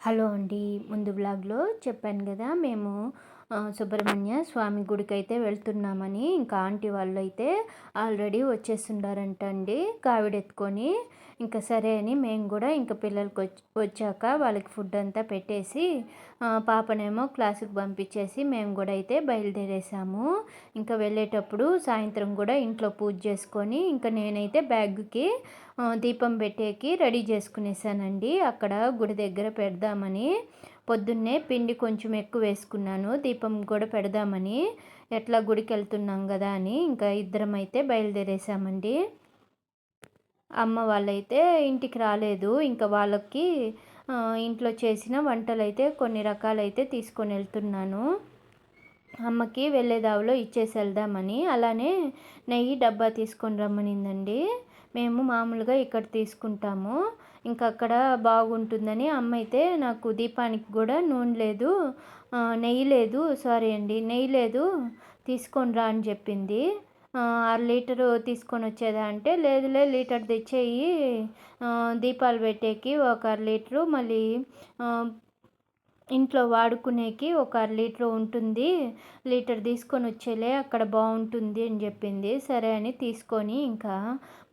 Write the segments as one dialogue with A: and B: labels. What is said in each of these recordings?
A: Hello అండి ముందు బ్లాగ్లో చెప్పాను కదా మేము సుబ్రహ్మణ్య స్వామి గుడికి అయితే వెళ్తున్నామని ఇంకా ఆంటీ వాళ్ళు అయితే ఆల్రెడీ వచ్చేస్తున్నారంట అండి కావిడెత్తుకొని. ఇంకా సరే అని మేము కూడా ఇంకా పిల్లలకి వచ్చి వచ్చాక వాళ్ళకి ఫుడ్ అంతా పెట్టేసి పాపనేమో క్లాసుకి పంపించేసి మేము కూడా అయితే బయలుదేరేసాము. ఇంకా వెళ్ళేటప్పుడు సాయంత్రం కూడా ఇంట్లో పూజ చేసుకొని ఇంకా నేనైతే బ్యాగ్కి దీపం పెట్టేకి రెడీ చేసుకునేసానండి. అక్కడ గుడి దగ్గర పెడదామని. పొద్దున్నే పిండి కొంచెం ఎక్కువ వేసుకున్నాను. దీపం కూడా పెడదామని. ఎట్లా గుడికి వెళ్తున్నాం కదా అని ఇంకా ఇద్దరం అయితే బయలుదేరేసామండి అమ్మ వాళ్ళైతే ఇంటికి రాలేదు. ఇంకా వాళ్ళకి ఇంట్లో చేసిన వంటలు అయితే కొన్ని రకాలైతే తీసుకొని వెళ్తున్నాను. అమ్మకి వెళ్ళేదావులో ఇచ్చేసి వెళ్దామని. అలానే నెయ్యి డబ్బా తీసుకొని రమ్మనిందండి. మేము మామూలుగా ఇక్కడ తీసుకుంటాము. ఇంకా అక్కడ బాగుంటుందని అమ్మ అయితే నాకు దీపానికి కూడా నూనె లేదు నెయ్యి లేదు. సారీ అండి నెయ్యి లేదు. తీసుకొని రా అని చెప్పింది. అర లీటరు తీసుకొని వచ్చేదా అంటే లేదులే లీటర్ తెచ్చేయి. దీపాలు పెట్టేకి ఒక అర లీటరు మళ్ళీ ఇంట్లో వాడుకునేకి ఒక అర లీటర్ ఉంటుంది. లీటర్ తీసుకొని వచ్చేలే అక్కడ బాగుంటుంది అని చెప్పింది. సరే అని తీసుకొని ఇంకా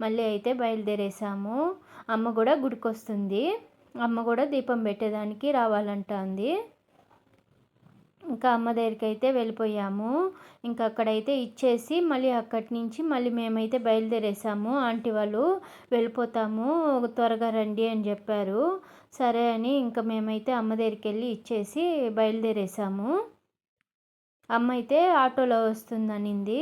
A: మళ్ళీ అయితే బయలుదేరేసాము. అమ్మ కూడా గుడికి వస్తుంది అమ్మ కూడా దీపం పెట్టేదానికి రావాలంటుంది. ఇంకా అమ్మ దగ్గరికి అయితే వెళ్ళిపోయాము. ఇంకా అక్కడైతే ఇచ్చేసి మళ్ళీ అక్కడి నుంచి మళ్ళీ మేమైతే బయలుదేరేసాము. ఆంటీ వాళ్ళు వెళ్ళిపోతాము త్వరగా రండి అని చెప్పారు. సరే అని ఇంకా మేమైతే అమ్మ దగ్గరికి వెళ్ళి ఇచ్చేసి బయలుదేరేసాము. అమ్మ అయితే ఆటోలో వస్తుందనింది.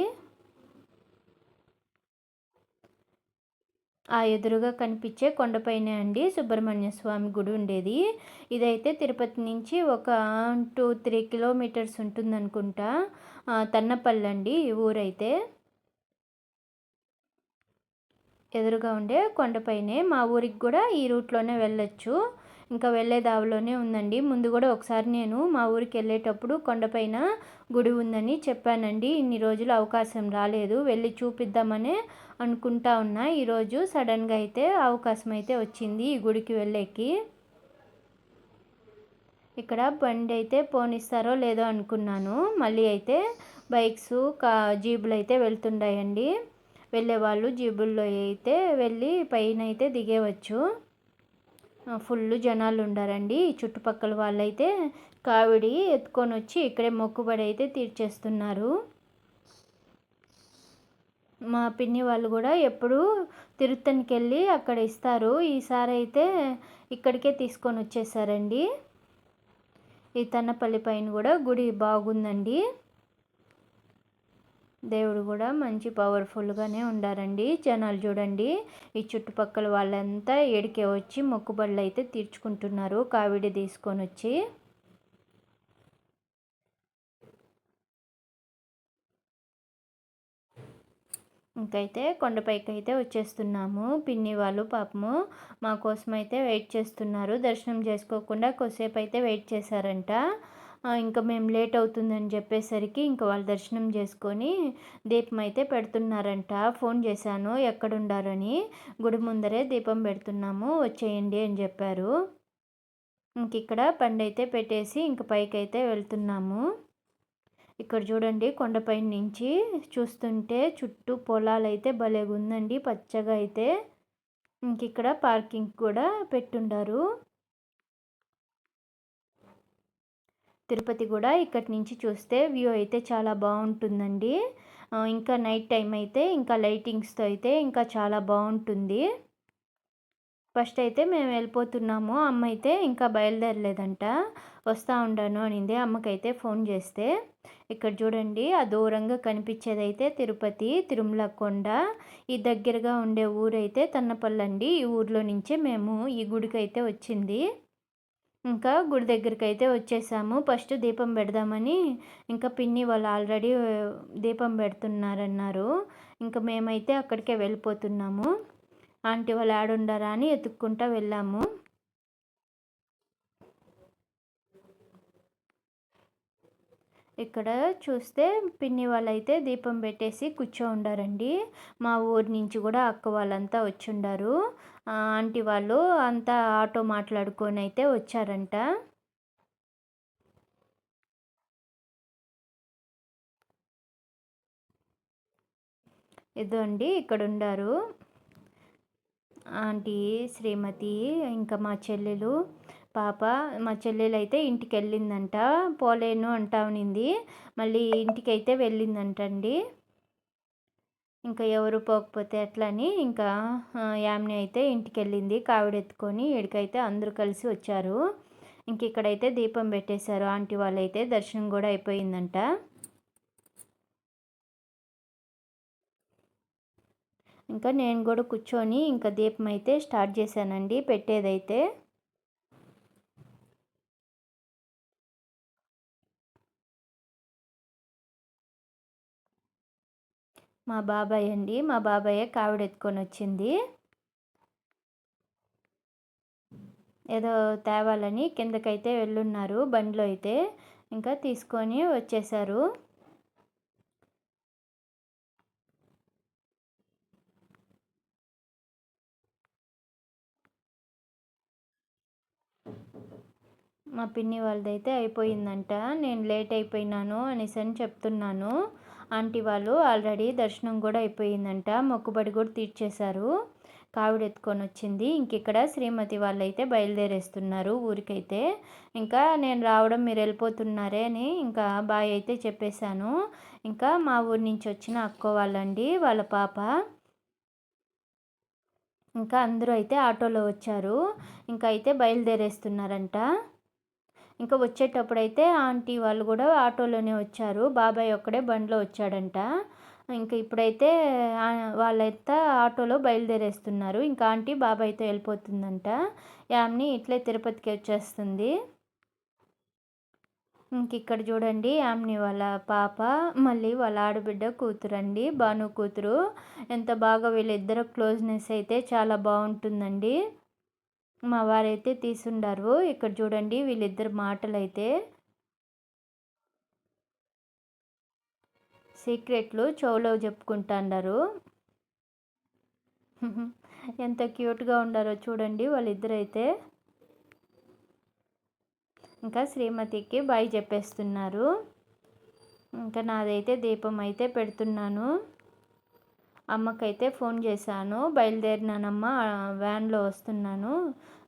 A: ఆ ఎదురుగా కనిపించే కొండపైనే అండి సుబ్రహ్మణ్య స్వామి గుడి ఉండేది. ఇదైతే తిరుపతి నుంచి ఒక టూ త్రీ కిలోమీటర్స్ ఉంటుందనుకుంటా. తన్నపల్లి అండి ఈ ఊరైతే. ఎదురుగా ఉండే కొండపైనే మా ఊరికి కూడా ఈ రూట్లోనే వెళ్ళొచ్చు. ఇంకా వెళ్ళే దావిలోనే ఉందండి. ముందు కూడా ఒకసారి నేను మా ఊరికి వెళ్ళేటప్పుడు కొండపైన గుడి ఉందని చెప్పానండి. ఇన్ని రోజులు అవకాశం రాలేదు. వెళ్ళి చూపిద్దామనే అనుకుంటా ఉన్నా. ఈరోజు సడన్గా అయితే అవకాశం అయితే వచ్చింది ఈ గుడికి వెళ్ళేకి. ఇక్కడ బండి అయితే పోనిస్తారో లేదో అనుకున్నాను. మళ్ళీ అయితే బైక్స్ కా జీబులు అయితే వెళ్తుండాయండి. వెళ్ళేవాళ్ళు జీబుల్లో అయితే వెళ్ళి పైన అయితే దిగేవచ్చు. ఫుల్ జనాలు ఉండారండి చుట్టుపక్కల వాళ్ళైతే కావిడి ఎత్తుకొని వచ్చి ఇక్కడే మొక్కుబడి అయితే తీర్చేస్తున్నారు. మా పిన్ని వాళ్ళు కూడా ఎప్పుడు తిరుత్తనికి వెళ్ళి అక్కడ ఇస్తారు. ఈసారి అయితే ఇక్కడికే తీసుకొని వచ్చేసారండి ఈ తన్నపల్లి పైన కూడా గుడి బాగుందండి. దేవుడు కూడా మంచి పవర్ఫుల్గానే ఉండారండి. జనాలు చూడండి. ఈ చుట్టుపక్కల వాళ్ళంతా ఏడికే వచ్చి మొక్కుబళ్ళు అయితే తీర్చుకుంటున్నారు. కావిడి తీసుకొని వచ్చి. ఇంకైతే కొండపైకి అయితే వచ్చేస్తున్నాము. పిన్ని వాళ్ళు పాపము మా కోసం అయితే వెయిట్ చేస్తున్నారు. దర్శనం చేసుకోకుండా కొద్దిసేపు అయితే వెయిట్ చేశారంట. ఇంకా మేము లేట్ అవుతుందని చెప్పేసరికి ఇంకా వాళ్ళు దర్శనం చేసుకొని దీపం అయితే పెడుతున్నారంట. ఫోన్ చేశాను ఎక్కడుండారని. గుడి ముందరే దీపం పెడుతున్నాము వచ్చేయండి అని చెప్పారు. ఇంక ఇక్కడ పండైతే పెట్టేసి ఇంక పైకి అయితే వెళ్తున్నాము. ఇక్కడ చూడండి కొండపై నుంచి చూస్తుంటే చుట్టూ పొలాలు అయితే భలేగుందండి పచ్చగా అయితే. ఇంక ఇక్కడ పార్కింగ్ కూడా పెట్టుండారు. తిరుపతి కూడా ఇక్కడి నుంచి చూస్తే వ్యూ అయితే చాలా బాగుంటుందండి. ఇంకా నైట్ టైం అయితే ఇంకా లైటింగ్స్తో అయితే ఇంకా చాలా బాగుంటుంది. ఫస్ట్ అయితే మేము వెళ్ళిపోతున్నాము. అమ్మ అయితే ఇంకా బయలుదేరలేదంట. వస్తూ ఉండాను అనింది. అమ్మకైతే ఫోన్ చేస్తే ఇక్కడ చూడండి ఆ దూరంగా కనిపించేదైతే తిరుపతి తిరుమల కొండ. ఈ దగ్గరగా ఉండే ఊరైతే తన్నపల్లండి. ఈ ఊర్లో నుంచే మేము ఈ గుడికి అయితే వచ్చింది. ఇంకా గుడి దగ్గరికి అయితే వచ్చేసాము. ఫస్ట్ దీపం పెడదామని ఇంకా పిన్ని వాళ్ళు ఆల్రెడీ దీపం పెడుతున్నారన్నారు. ఇంకా మేమైతే అక్కడికే వెళ్ళిపోతున్నాము. ఆంటీ వాళ్ళు ఆడుండారా అని ఎత్తుక్కుంటా వెళ్ళాము. ఇక్కడ చూస్తే పిన్ని వాళ్ళైతే దీపం పెట్టేసి కూర్చో ఉండారండి. మా ఊరి నుంచి కూడా అక్క వాళ్ళంతా వచ్చి ఉండారు ఆంటీ వాళ్ళు అంతా ఆటో మాట్లాడుకొని అయితే వచ్చారంట. ఇదండి ఇక్కడ ఉండారు ఆంటీ శ్రీమతి ఇంకా మా చెల్లెలు పాప. మా చెల్లెలు అయితే ఇంటికి వెళ్ళిందంట పోలేను అంటా ఉనింది. మళ్ళీ ఇంటికి అయితే వెళ్ళిందంటండి. ఇంకా ఎవరు పోకపోతే ఎట్లని ఇంకా యామిని అయితే ఇంటికి వెళ్ళింది కావిడెత్తుకొని ఇక్కడికైతే అందరూ కలిసి వచ్చారు. ఇంక ఇక్కడైతే దీపం పెట్టేశారు. ఆంటీ వాళ్ళైతే దర్శనం కూడా అయిపోయిందంట. ఇంకా నేను కూడా కూర్చొని ఇంకా దీపం అయితే స్టార్ట్ చేశానండి. పెట్టేదైతే మా బాబాయ్ అండి. మా బాబాయే కావిడ ఎత్తుకొని వచ్చింది. ఏదో తేవాలని కిందకైతే వెళ్ళున్నారు. బండిలో అయితే ఇంకా తీసుకొని వచ్చేసారు మా పిన్ని వాళ్ళదైతే అయిపోయిందంట. నేను లేట్ అయిపోయినాను అనేసి అని చెప్తున్నాను. ఆంటీ వాళ్ళు ఆల్రెడీ దర్శనం కూడా అయిపోయిందంట. మొక్కుబడి కూడా తీర్చేశారు. కావిడ ఎత్తుకొని వచ్చింది. ఇంక ఇక్కడ శ్రీమతి వాళ్ళైతే బయలుదేరేస్తున్నారు ఊరికైతే. ఇంకా నేను రావడం మీరు వెళ్ళిపోతున్నారే అని ఇంకా బాయ్ అయితే చెప్పేశాను. ఇంకా మా ఊరి నుంచి వచ్చిన అక్క వాళ్ళండి వాళ్ళ పాప. ఇంకా అందరూ అయితే ఆటోలో వచ్చారు. ఇంకా అయితే బయలుదేరేస్తున్నారంట. ఇంకా వచ్చేటప్పుడు అయితే ఆంటీ వాళ్ళు కూడా ఆటోలోనే వచ్చారు. బాబాయ్ ఒక్కడే బండిలో వచ్చాడంట. ఇంకా ఇప్పుడైతే వాళ్ళైతే ఆటోలో బయలుదేరేస్తున్నారు. ఇంకా ఆంటీ బాబాయ్తో వెళ్ళిపోతుందంట. యామ్ని ఇట్లే తిరుపతికి వచ్చేస్తుంది. ఇంక ఇక్కడ చూడండి ఆమెని వాళ్ళ పాప మళ్ళీ వాళ్ళ ఆడబిడ్డ కూతురండి భాను కూతురు. ఎంత బాగా వీళ్ళిద్దరు క్లోజ్నెస్ అయితే చాలా బాగుంటుందండి. మా వారైతే తీసుండారు. ఇక్కడ చూడండి వీళ్ళిద్దరు మాటలు అయితే సీక్రెట్లు చెవులో చెప్పుకుంటున్నారు ఎంత క్యూట్గా ఉండారో చూడండి వాళ్ళిద్దరు అయితే ఇంకా శ్రీమతికి బాయ్ చెప్పేస్తున్నారు. ఇంకా నాదైతే దీపం అయితే పెడుతున్నాను. అమ్మకైతే ఫోన్ చేశాను. బయలుదేరినానమ్మ వ్యాన్లో వస్తున్నాను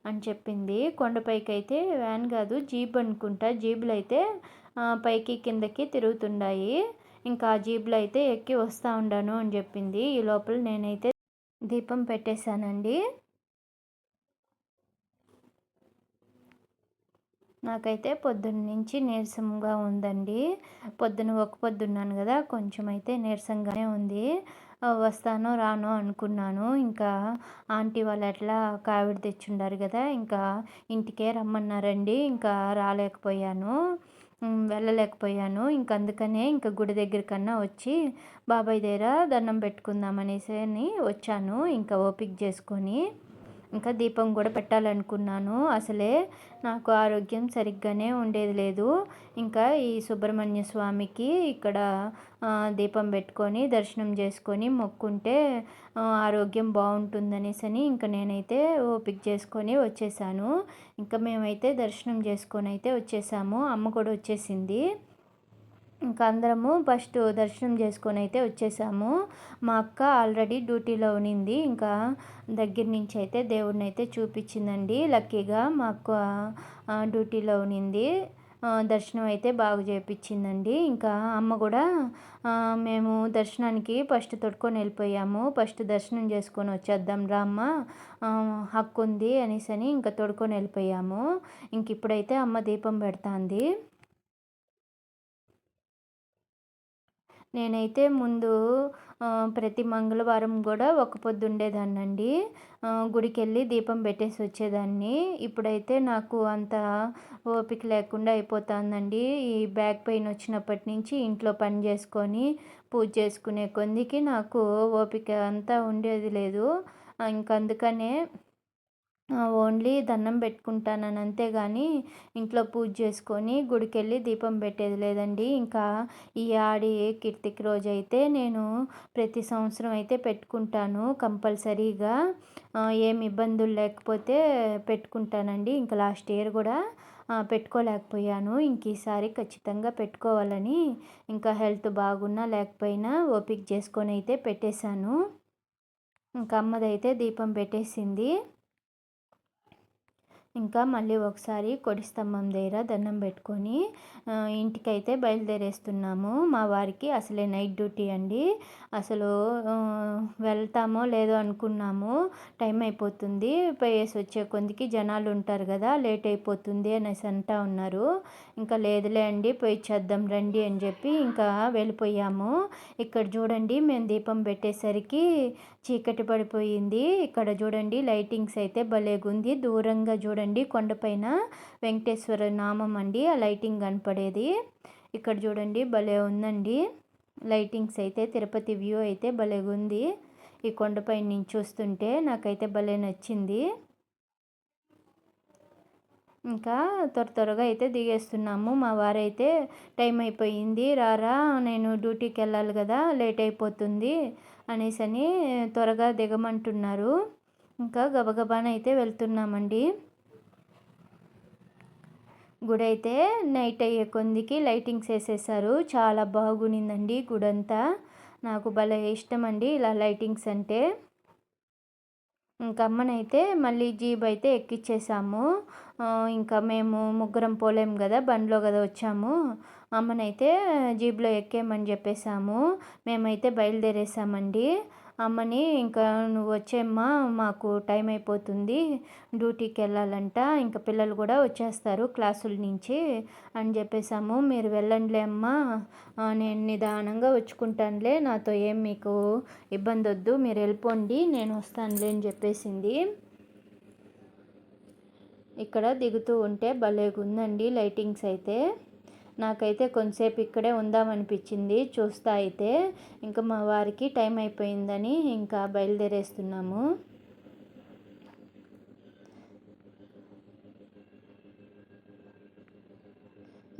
A: అని చెప్పింది. కొండపైకి అయితే వ్యాన్ కాదు జీప్ అనుకుంటా. జీబులు అయితే పైకి కిందకి తిరుగుతుండాయి. ఇంకా ఆ జీబులు అయితే ఎక్కి వస్తూ ఉండాను అని చెప్పింది. ఈ లోపల నేనైతే దీపం పెట్టేశానండి. నాకైతే పొద్దున్న నుంచి నీరసంగా ఉందండి. పొద్దున ఒక పొద్దున్నాను కదా కొంచెం అయితే నీరసంగానే ఉంది. వస్తానో రానో అనుకున్నాను. ఇంకా ఆంటీ వాళ్ళు ఎట్లా కావిడి తెచ్చుండారు కదా ఇంకా ఇంటికే రమ్మన్నారండి. ఇంకా రాలేకపోయాను. వెళ్ళలేకపోయాను. ఇంక అందుకనే ఇంకా గుడి దగ్గర కన్నా వచ్చి బాబాయ్ దగ్గర దండం పెట్టుకుందాం అనేసి వచ్చాను. ఇంకా ఓపిక చేసుకొని ఇంకా దీపం కూడా పెట్టాలనుకున్నాను. అసలే నాకు ఆరోగ్యం సరిగ్గానే ఉండేది లేదు. ఇంకా ఈ సుబ్రహ్మణ్య స్వామికి ఇక్కడ దీపం పెట్టుకొని దర్శనం చేసుకొని మొక్కుంటే ఆరోగ్యం బాగుంటుందనేసి అని ఇంకా నేనైతే ఓపిక చేసుకొని వచ్చేసాను. ఇంకా మేమైతే దర్శనం చేసుకొని అయితే వచ్చేసాము. అమ్మ కూడా వచ్చేసింది. ఇంకా అందరము ఫస్ట్ దర్శనం చేసుకొని అయితే వచ్చేసాము. మా అక్క ఆల్రెడీ డ్యూటీలో ఉనింది ఇంకా దగ్గర నుంచి అయితే దేవుడిని అయితే చూపించిందండి. లక్కీగా మా అక్క డ్యూటీలో ఉనింది దర్శనం అయితే బాగా చేపించిందండి. ఇంకా అమ్మ కూడా మేము దర్శనానికి ఫస్ట్ తొడుకొని వెళ్ళిపోయాము. ఫస్ట్ దర్శనం చేసుకొని వచ్చేద్దాం రా అమ్మ. హక్కు ఉంది అనేసి అని ఇంకా తొడుకొని వెళ్ళిపోయాము. ఇంక ఇప్పుడైతే అమ్మ దీపం పెడుతుంది. నేనైతే ముందు ప్రతి మంగళవారం కూడా ఒక పొద్దు ఉండేదాన్నండి. గుడికి వెళ్ళి దీపం పెట్టేసి వచ్చేదాన్ని. ఇప్పుడైతే నాకు అంత ఓపిక లేకుండా అయిపోతుందండి. ఈ బ్యాక్ పెయిన్ వచ్చినప్పటి నుంచి ఇంట్లో పని చేసుకొని పూజ చేసుకునే కొందికి నాకు ఓపిక అంతా ఉండేది లేదు. ఇంకందుకనే ఓన్లీ దండం పెట్టుకుంటానని అంతే కానీ ఇంట్లో పూజ చేసుకొని గుడికెళ్ళి దీపం పెట్టేది లేదండి. ఇంకా ఈ ఆడి కీర్తికి రోజు అయితే నేను ప్రతి సంవత్సరం అయితే పెట్టుకుంటాను కంపల్సరీగా. ఏమి ఇబ్బందులు లేకపోతే పెట్టుకుంటానండి. ఇంకా లాస్ట్ ఇయర్ కూడా పెట్టుకోలేకపోయాను. ఇంక ఈసారి ఖచ్చితంగా పెట్టుకోవాలని ఇంకా హెల్త్ బాగున్నా లేకపోయినా ఓపిక చేసుకొని అయితే పెట్టేశాను. ఇంకా అమ్మదైతే దీపం పెట్టేసింది. ఇంకా మళ్ళీ ఒకసారి కొడి స్తంభం దగ్గర దండం పెట్టుకొని ఇంటికైతే బయలుదేరేస్తున్నాము. మా వారికి అసలే నైట్ డ్యూటీ అండి. అసలు వెళ్తామో లేదో అనుకున్నాము. టైం అయిపోతుంది. పోయేసి వచ్చే కొందికి జనాలు ఉంటారు కదా లేట్ అయిపోతుంది అనేసి అంటా ఉన్నారు. ఇంకా లేదులే అండి పోయి చేద్దాం రండి అని చెప్పి ఇంకా వెళ్ళిపోయాము. ఇక్కడ చూడండి మేము దీపం పెట్టేసరికి చీకటి పడిపోయింది. ఇక్కడ చూడండి లైటింగ్స్ అయితే భలేగుంది. దూరంగా చూడండి. కొండపైన వెంకటేశ్వర నామం అండి. ఆ లైటింగ్ కనపడేది. ఇక్కడ చూడండి భలే ఉందండి. లైటింగ్స్ అయితే తిరుపతి వ్యూ అయితే భలేగా ఉంది. ఈ కొండపై నుంచి చూస్తుంటే నాకైతే భలే నచ్చింది. ఇంకా త్వర త్వరగా అయితే దిగేస్తున్నాము. మా వారైతే టైం అయిపోయింది. రారా నేను డ్యూటీకి వెళ్ళాలి కదా లేట్ అయిపోతుంది అనేసి అని త్వరగా దిగమంటున్నారు. ఇంకా గబగబాన అయితే వెళ్తున్నామండి. గుడి అయితే నైట్ అయ్యే కొందికి లైటింగ్స్ వేసేసారు. చాలా బాగునిందండి గుడి అంతా నాకు భలే ఇష్టం అండి ఇలా లైటింగ్స్ అంటే. ఇంకా అమ్మనైతే మళ్ళీ జీబ్ అయితే ఎక్కిచ్చేసాము. ఇంకా మేము ముగ్గురం పోలేం కదా బండిలో కదా వచ్చాము. అమ్మనైతే జీబ్లో ఎక్కేయమని చెప్పేసాము. మేమైతే బయలుదేరేసామండి. అమ్మని ఇంకా నువ్వు వచ్చేమ్మా మాకు టైం అయిపోతుంది డ్యూటీకి వెళ్ళాలంట ఇంకా పిల్లలు కూడా వచ్చేస్తారు క్లాసుల నుంచి అని చెప్పేసాము మీరు వెళ్ళండిలే అమ్మా నేను నిదానంగా వచ్చుకుంటానులే నాతో ఏం మీకు ఇబ్బంది వద్దు మీరు వెళ్ళిపోండి నేను వస్తానులే అని చెప్పేసింది. ఇక్కడ దిగుతూ ఉంటే భలేగుందండి లైటింగ్స్ అయితే. నాకైతే కొంతసేపు ఇక్కడే ఉందామనిపించింది. చూస్తా అయితే ఇంకా మా వారికి టైం అయిపోయిందని ఇంకా బయలుదేరేస్తున్నాము.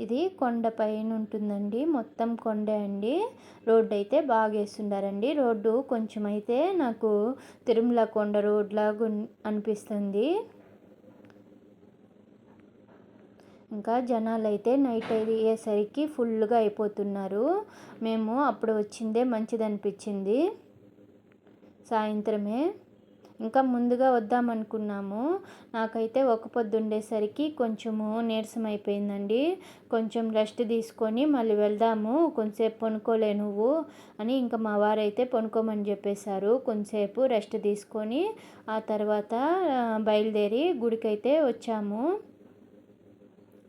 A: ఇది కొండ పైన ఉంటుందండి. మొత్తం కొండే అండి. రోడ్డు అయితే బాగా వేస్తుండారండి రోడ్డు కొంచెం అయితే నాకు తిరుమల కొండ రోడ్లాగా అనిపిస్తుంది. ఇంకా జనాలు అయితే నైట్ అయ్యేసరికి ఫుల్గా అయిపోతున్నారు. మేము అప్పుడు వచ్చిందే మంచిది అనిపించింది సాయంత్రమే. ఇంకా ముందుగా వద్దామనుకున్నాము. నాకైతే ఒక పొద్దు ఉండేసరికి కొంచెము నీరసం అయిపోయిందండి. కొంచెం రెస్ట్ తీసుకొని మళ్ళీ వెళ్దాము. కొంచెంసేపు పనుకోలే నువ్వు అని ఇంకా మా వారైతే పనుకోమని చెప్పేశారు. కొంచెంసేపు రెస్ట్ తీసుకొని ఆ తర్వాత బయలుదేరి గుడికైతే వచ్చాము.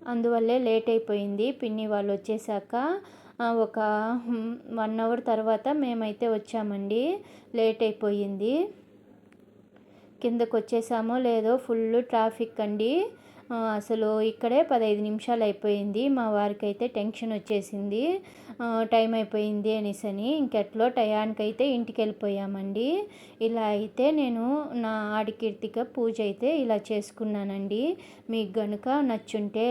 A: అందువల్లే లేట్ అయిపోయింది. పిన్ని వాళ్ళు వచ్చేసాక ఒక వన్ అవర్ తర్వాత మేమైతే వచ్చామండి. లేట్ అయిపోయింది. కిందకు వచ్చేసామో లేదో ఫుల్ ట్రాఫిక్ అండి. అసలు ఇక్కడే పదహైదు నిమిషాలు అయిపోయింది. మా వారికి అయితే టెన్షన్ వచ్చేసింది. టైం అయిపోయింది అనేసి అని ఇంకెట్లో టయానికైతే ఇంటికి వెళ్ళిపోయామండి ఇలా అయితే నేను నా ఆడికీర్తిక పూజ అయితే ఇలా చేసుకున్నానండి. మీకు గనుక నచ్చుంటే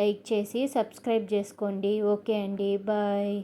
A: లైక్ చేసి సబ్స్క్రైబ్ చేసుకోండి. ఓకే అండి. బాయ్.